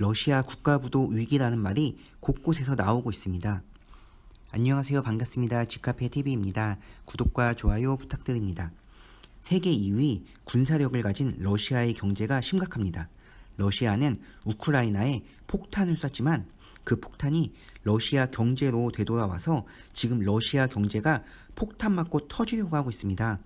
러시아 국가부도 위기라는 말이 곳곳에서 나오고 있습니다. 안녕하세요. 반갑습니다. 지카페 TV입니다. 구독과 좋아요 부탁드립니다. 세계 2위 군사력을 가진 러시아의 경제가 심각합니다. 러시아는 우크라이나에 폭탄을 쐈지만 그 폭탄이 러시아 경제로 되돌아와서 지금 러시아 경제가 폭탄 맞고 터지려고 하고 있습니다.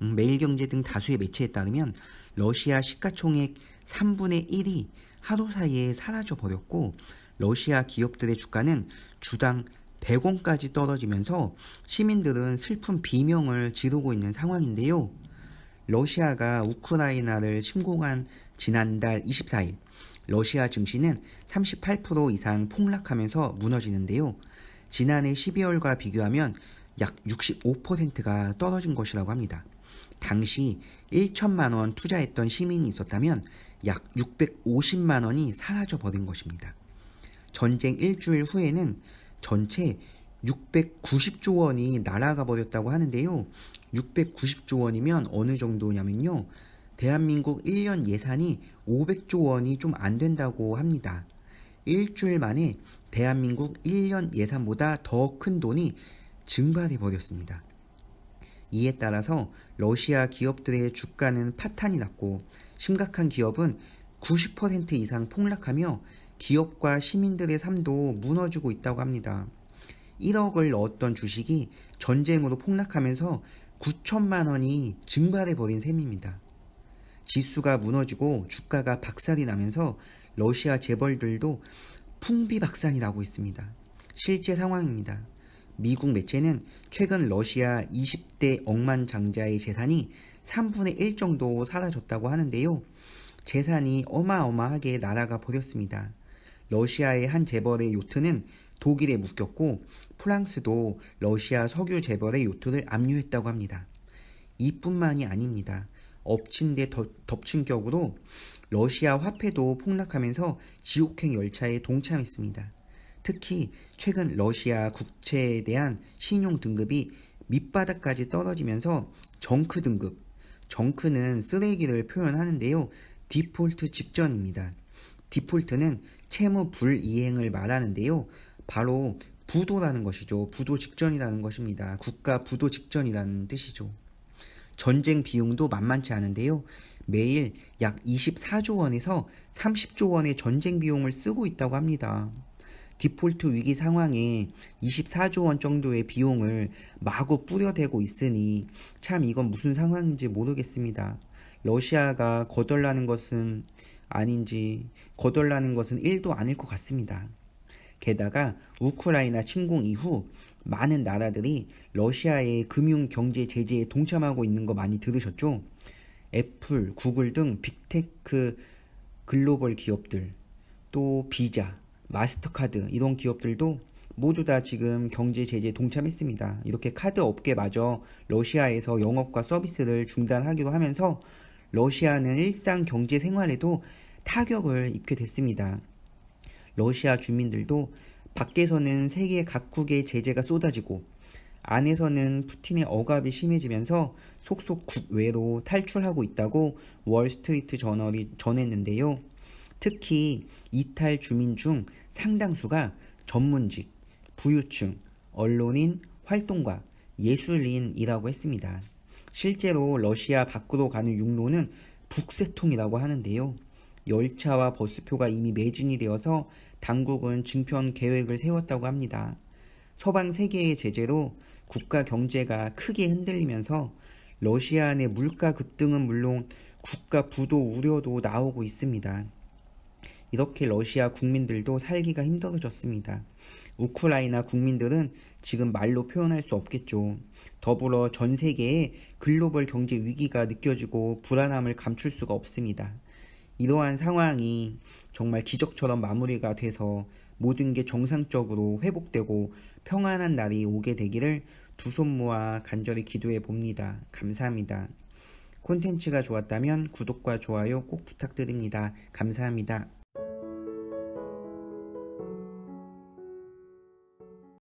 음, 매일경제 등 다수의 매체에 따르면 러시아 시가총액 3분의 1이 하루 사이에 사라져 버렸고 러시아 기업들의 주가는 주당 100원까지 떨어지면서 시민들은 슬픈 비명을 지르고 있는 상황인데요. 러시아가 우크라이나를 침공한 지난달 24일 러시아 증시는 38% 이상 폭락하면서 무너지는데요. 지난해 12월과 비교하면 약 65%가 떨어진 것이라고 합니다. 당시 1천만 원 투자했던 시민이 있었다면 약 650만 원이 사라져 버린 것입니다. 전쟁 일주일 후에는 전체 690조 원이 날아가 버렸다고 하는데요. 690조 원이면 어느 정도냐면요. 대한민국 1년 예산이 500조 원이 좀 안 된다고 합니다. 일주일 만에 대한민국 1년 예산보다 더 큰 돈이 증발해 버렸습니다. 이에 따라서 러시아 기업들의 주가는 파탄이 났고 심각한 기업은 90% 이상 폭락하며 기업과 시민들의 삶도 무너지고 있다고 합니다. 1억을 넣었던 주식이 전쟁으로 폭락하면서 9천만 원이 증발해 버린 셈입니다. 지수가 무너지고 주가가 박살이 나면서 러시아 재벌들도 풍비박산이 나고 있습니다. 실제 상황입니다. 미국 매체는 최근 러시아 20대 억만장자의 재산이 3분의 1 정도 사라졌다고 하는데요. 재산이 어마어마하게 날아가 버렸습니다. 러시아의 한 재벌의 요트는 독일에 묶였고 프랑스도 러시아 석유 재벌의 요트를 압류했다고 합니다. 이뿐만이 아닙니다. 엎친 데 덮친 격으로 러시아 화폐도 폭락하면서 지옥행 열차에 동참했습니다. 특히 최근 러시아 국채에 대한 신용 등급이 밑바닥까지 떨어지면서 정크 등급, 정크는 쓰레기를 표현하는데요. 디폴트 직전입니다. 디폴트는 채무 불이행을 말하는데요. 바로 부도라는 것이죠. 부도 직전이라는 것입니다. 국가 부도 직전이라는 뜻이죠. 전쟁 비용도 만만치 않은데요. 매일 약 24조 원에서 30조 원의 전쟁 비용을 쓰고 있다고 합니다. 디폴트 위기 상황에 24조 원 정도의 비용을 마구 뿌려대고 있으니 참 이건 무슨 상황인지 모르겠습니다. 러시아가 거덜나는 것은 아닌지 거덜나는 것은 1도 아닐 것 같습니다. 게다가 우크라이나 침공 이후 많은 나라들이 러시아의 금융 경제 제재에 동참하고 있는 거 많이 들으셨죠? 애플, 구글 등 빅테크 글로벌 기업들, 또 비자, 마스터카드 이런 기업들도 모두 다 지금 경제 제재에 동참했습니다. 이렇게 카드 업계마저 러시아에서 영업과 서비스를 중단하기로 하면서 러시아는 일상 경제 생활에도 타격을 입게 됐습니다. 러시아 주민들도 밖에서는 세계 각국의 제재가 쏟아지고 안에서는 푸틴의 억압이 심해지면서 속속 국외로 탈출하고 있다고 월스트리트 저널이 전했는데요. 특히 이탈 주민 중 상당수가 전문직, 부유층, 언론인, 활동가, 예술인이라고 했습니다. 실제로 러시아 밖으로 가는 육로는 북새통이라고 하는데요. 열차와 버스표가 이미 매진이 되어서 당국은 증편 계획을 세웠다고 합니다. 서방 세계의 제재로 국가 경제가 크게 흔들리면서 러시아 내 물가 급등은 물론 국가 부도 우려도 나오고 있습니다. 이렇게 러시아 국민들도 살기가 힘들어졌습니다. 우크라이나 국민들은 지금 말로 표현할 수 없겠죠. 더불어 전 세계에 글로벌 경제 위기가 느껴지고 불안함을 감출 수가 없습니다. 이러한 상황이 정말 기적처럼 마무리가 돼서 모든 게 정상적으로 회복되고 평안한 날이 오게 되기를 두 손 모아 간절히 기도해 봅니다. 감사합니다. 콘텐츠가 좋았다면 구독과 좋아요 꼭 부탁드립니다. 감사합니다.